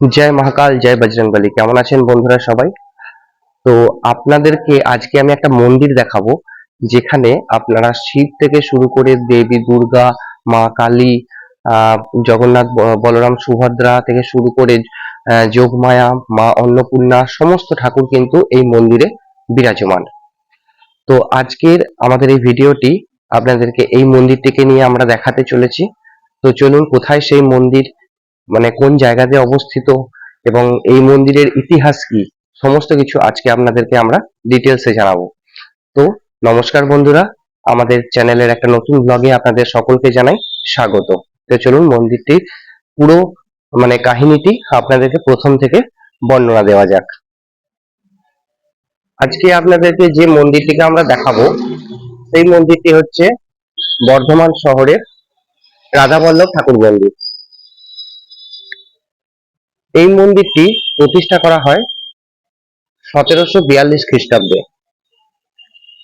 জয় মহাকাল, জয় বজরংবলী। কেমন আছেন বন্ধুরা সবাই? তো আপনাদেরকে আজকে আমি একটা মন্দির দেখাবো, যেখানে আপনারা শিব থেকে শুরু করে দেবী, দুর্গা, মা কালী জগন্নাথ বলরাম, সুভদ্রা থেকে শুরু করে যোগমায়া, মা অন্নপূর্ণা, সমস্ত ঠাকুর কিন্তু এই মন্দিরে বিরাজমান। তো আজকের আমাদের এই ভিডিওটি আপনাদেরকে এই মন্দিরটিকে নিয়ে আমরা দেখাতে চলেছি। তো চলুন কোথায় সেই মন্দির মানে কোন জায়গাতে অবস্থিত এবং এই মন্দিরের ইতিহাস কি, সমস্ত কিছু আজকে আপনাদেরকে আমরা ডিটেলসে জানাব। তো নমস্কার বন্ধুরা, আমাদের চ্যানেলের একটা নতুন ব্লগে আপনাদের সকলকে জানাই স্বাগত। তো চলুন মন্দিরটির পুরো মানে কাহিনীটি আপনাদেরকে প্রথম থেকে বর্ণনা দেওয়া যাক। আজকে আপনাদেরকে যে মন্দিরটিকে আমরা দেখাবো, সেই মন্দিরটি হচ্ছে বর্ধমান শহরের রাধাবল্লভ ঠাকুর মন্দির। এই মন্দিরটি প্রতিষ্ঠা করা হয় সতেরোশো বিয়াল্লিশ খ্রিস্টাব্দে।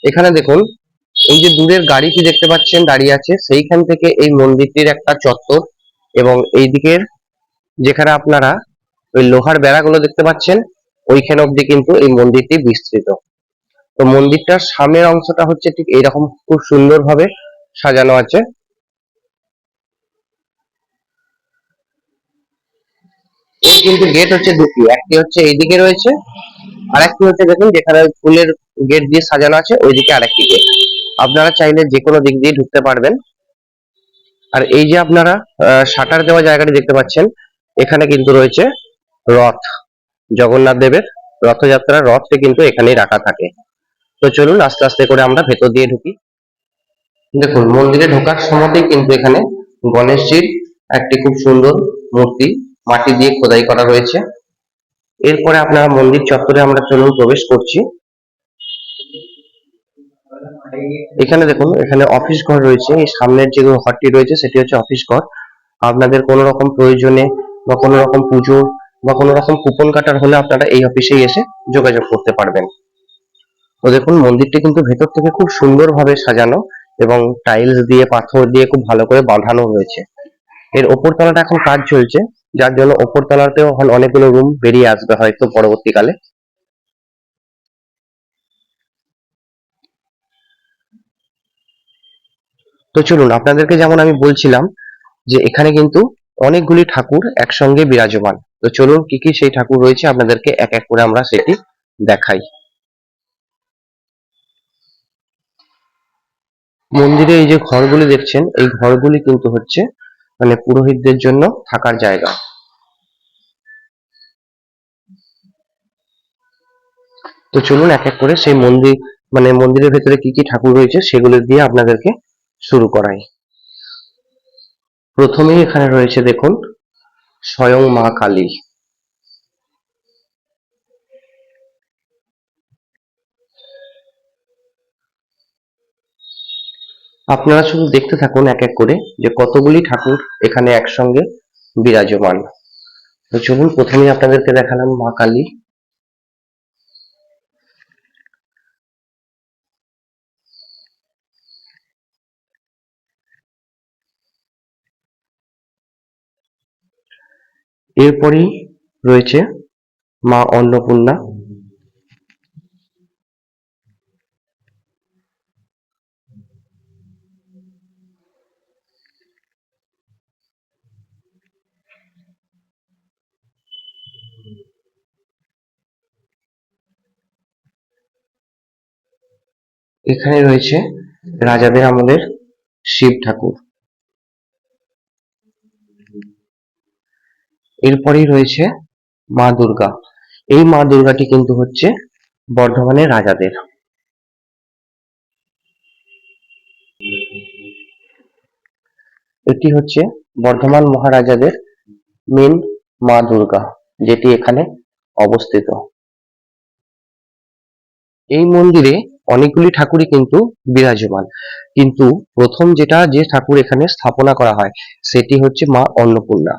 এখানে দেখুন, এই যে দূরের গাড়িটি দেখতে পাচ্ছেন দাঁড়িয়ে আছে, সেইখান থেকে এই মন্দিরটির একটা চত্বর এবং এই দিকের যেখানে আপনারা ওই লোহার বেড়াগুলো দেখতে পাচ্ছেন, ওইখানে অব্দি কিন্তু এই মন্দিরটি বিস্তৃত। তো মন্দিরটার সামনের অংশটা হচ্ছে ঠিক এইরকম খুব সুন্দরভাবে সাজানো আছে। এর কিন্তু গেট হচ্ছে দুটি। একটি হচ্ছে এইদিকে রয়েছে আর একটি হচ্ছে দেখুন যেখানে ফুলের গেট দিয়ে সাজানো আছে, ওইদিকে আরেকটি গেট আপনারা চাইলে যে কোনো দিক দিয়ে ঢুকতে পারবেন। আর এই যে আপনারা শাটার দেওয়া জায়গাটি দেখতে পাচ্ছেন, এখানে কিন্তু রয়েছে রথ, জগন্নাথ দেবের রথযাত্রার রথটি কিন্তু এখানেই রাখা থাকে। তো চলুন আস্তে আস্তে করে আমরা ভেতর দিয়ে ঢুকি। দেখুন, মন্দিরে ঢোকার সময়তেই কিন্তু এখানে গণেশজির একটি খুব সুন্দর মূর্তি মাটি দিয়ে খোদাই করা রয়েছে এরপরে আপনারা মন্দির চত্বরে আমরা চলুন প্রবেশ করছি। এখানে দেখুন, এখানে অফিস ঘর রয়েছে। এই সামনের যে ঘরটি রয়েছে, সেটি হচ্ছে অফিস ঘর। আপনাদের কোনো রকম প্রয়োজনে বা কোনো রকম পুজো বা কোনো রকম কুপন কাটার হলে আপনারা এই অফিসেই এসে যোগাযোগ করতে পারবেন। তো দেখুন, মন্দিরটি কিন্তু ভেতর থেকে খুব সুন্দরভাবে সাজানো এবং টাইলস দিয়ে, পাথর দিয়ে খুব ভালো করে বাঁধানো হয়েছে। এর ওপর তলাটা এখন কাজ চলছে। যার জন্য ওপর তলাতেও অনেকগুলো রুম বেরিয়ে আসবে হয়তো পরবর্তীকালে। তো চলুন, আপনাদেরকে যেমন আমি বলছিলাম যে এখানে কিন্তু অনেকগুলি ঠাকুর একসঙ্গে বিরাজমান। তো চলুন, কি কি সেই ঠাকুর রয়েছে আপনাদেরকে এক এক করে আমরা সেটি দেখাই। মন্দিরে এই যে ঘরগুলি দেখছেন, এই ঘরগুলি কিন্তু হচ্ছে মানে পুরোহিতদের জন্য থাকার জায়গা। তো চলুন এক এক করে সেই মন্দির মানে মন্দিরের ভেতরে কি কি ঠাকুর রয়েছে সেগুলো দিয়ে আপনাদেরকে শুরু করাই। প্রথমেই এখানে রয়েছে দেখুন, স্বয়ং মা কালী। আপনারা শুধু দেখতে থাকুন এক এক করে যে কতগুলি ঠাকুর এখানে একসঙ্গে বিরাজমান। তো চলুন, প্রথমেই আপনাদেরকে দেখালাম মা কালী। এরপরেই রয়েছে মা অন্নপূর্ণা। এখানে রয়েছে রাজাদের আমলের শিব ঠাকুর। এরপরেই রয়েছে মা দুর্গা। এই মা দুর্গাটি কিন্তু হচ্ছে বর্ধমানের রাজাদের। এটি হচ্ছে বর্ধমান মহারাজাদের মেন মা দুর্গা, যেটি এখানে অবস্থিত। এই মন্দিরে অনেকগুলি ঠাকুরই কিন্তু বিরাজমান। কিন্তু প্রথম যেটা যে ঠাকুর এখানে স্থাপনা করা হয়, সেটি হচ্ছে মা অন্নপূর্ণা।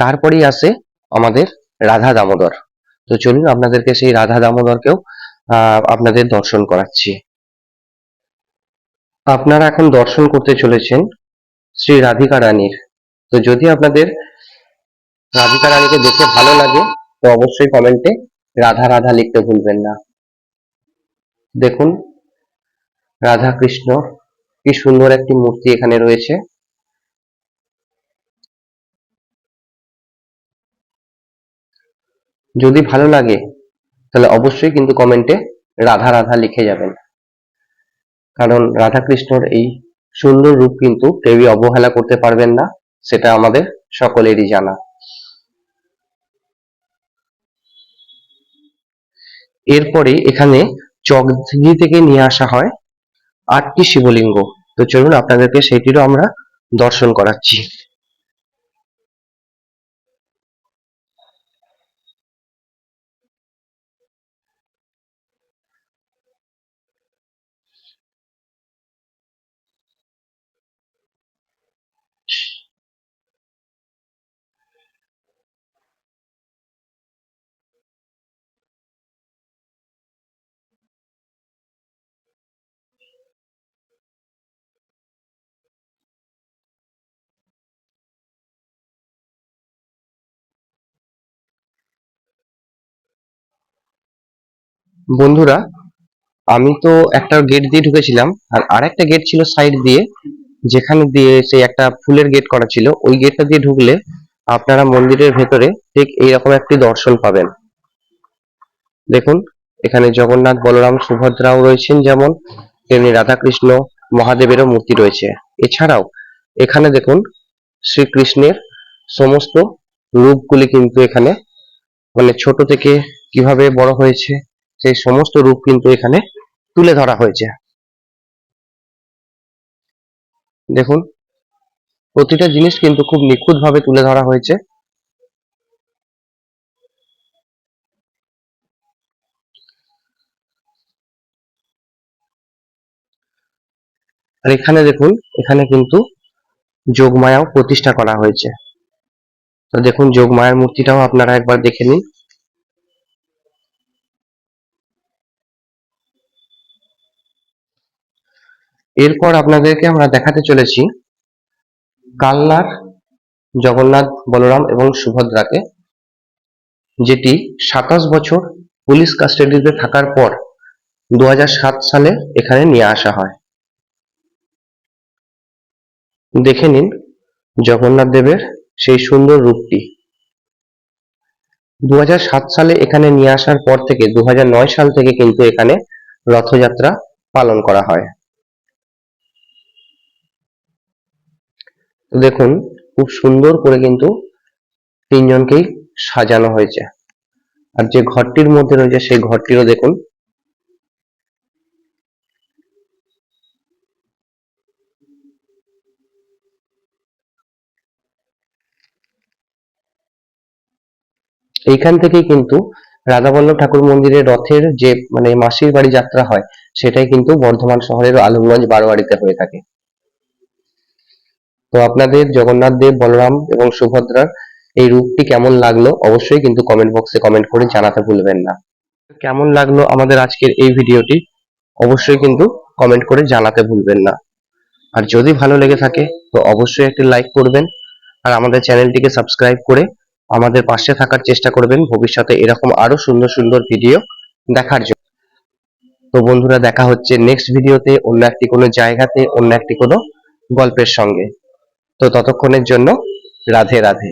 তারপরেই আসে আমাদের রাধা দামোদর। তো চলুন আপনাদেরকে সেই রাধা দামোদরকেও আপনাদের দর্শন করাচ্ছি। আপনারা এখন দর্শন করতে চলেছেন শ্রী রাধিকা রানীর। তো যদি আপনাদের রাধিকা রানীকে দেখে ভালো লাগে, তো অবশ্যই কমেন্টে রাধা রাধা লিখতে ভুলবেন না। দেখুন রাধা কৃষ্ণ কি সুন্দর একটি মূর্তি এখানে রয়েছে। যদি ভালো লাগে, তাহলে অবশ্যই কিন্তু কমেন্টে রাধা রাধা লিখে যাবেন। কারণ রাধা কৃষ্ণর এই সুন্দর রূপ কিন্তু কেউই অবহেলা করতে পারবেন না, সেটা আমাদের সকলেরই জানা। এরপরে এখানে চকদিঘি থেকে নিয়ে আসা হয় আটটি শিবলিঙ্গ। তো চলুন আপনাদেরকে সেটিরও আমরা দর্শন করাচ্ছি। বন্ধুরা, আমি তো একটা গেট দিয়ে ঢুকেছিলাম, আর আরেকটা গেট ছিল সাইড দিয়ে, যেখানে দিয়ে সেই একটা ফুলের গেট করা ছিল। ওই গেটটা দিয়ে ঢুকলে আপনারা মন্দিরের ভেতরে ঠিক এইরকম একটি দর্শন পাবেন। দেখুন, এখানে জগন্নাথ, বলরাম, সুভদ্রাও রয়েছেন যেমন, তেমনি রাধাকৃষ্ণ, মহাদেবেরও মূর্তি রয়েছে। এছাড়াও, এখানে দেখুন, শ্রীকৃষ্ণের সমস্ত রূপগুলি কিন্তু এখানে মানে ছোট থেকে কীভাবে বড় হয়েছে সেই সমস্ত রূপ কিন্তু এখানে তুলে ধরা হয়েছে। দেখুন, প্রতিটা জিনিস কিন্তু খুব নিখুঁত ভাবে তুলে ধরা হয়েছে। আর এখানে দেখুন, এখানে কিন্তু যোগমায়াও প্রতিষ্ঠা করা হয়েছে। তো দেখুন, যোগমায়ার মূর্তিটাও আপনারা একবার দেখে নিন। এরপর আপনাদেরকে আমরা দেখাতে চলেছি কালনার জগন্নাথ বলরাম এবং সুভদ্রাকে, যেটি সাতাশ বছর পুলিশ কাস্টাডিতে থাকার পর দু হাজার সাত সালে এখানে নিয়ে আসা হয়। দেখে নিন জগন্নাথ দেবের সেই সুন্দর রূপটি। দু হাজার সাত সালে এখানে নিয়ে আসার পর থেকে দু হাজার নয় সাল থেকে কিন্তু এখানে রথযাত্রা পালন করা হয়। দেখুন, খুব সুন্দর করে কিন্তু তিনজনকেই সাজানো হয়েছে। আর যে ঘরটির মধ্যে রয়েছে, সেই ঘরটিরও দেখুন। এইখান থেকেই কিন্তু রাধাবল্লভ ঠাকুর মন্দিরের রথের যে মানে মাসির বাড়ি যাত্রা হয়, সেটাই কিন্তু বর্ধমান শহরের আলমগঞ্জ বারোয়ারিতে হয়ে থাকে। তো আপনাদের জগন্নাথ দেব, বলরাম এবং সুভদ্রার এই রূপটি কেমন লাগল অবশ্যই কিন্তু কমেন্ট বক্সে কমেন্ট করে জানাতে ভুলবেন না। কেমন লাগল আমাদের আজকের এই ভিডিওটি অবশ্যই কিন্তু কমেন্ট করে জানাতে ভুলবেন না। আর যদি ভালো লেগে থাকে তো অবশ্যই একটি লাইক করবেন আর আমাদের চ্যানেলটিকে সাবস্ক্রাইব করে আমাদের পাশে থাকার চেষ্টা করবেন ভবিষ্যতে এরকম আরও সুন্দর সুন্দর ভিডিও দেখার জন্য। তো বন্ধুরা দেখা হচ্ছে নেক্সট ভিডিওতে অন্য একটি কোনো জায়গাতে, অন্য একটি কোনো গল্পের সঙ্গে। তো ততক্ষণের জন্য রাধে রাধে।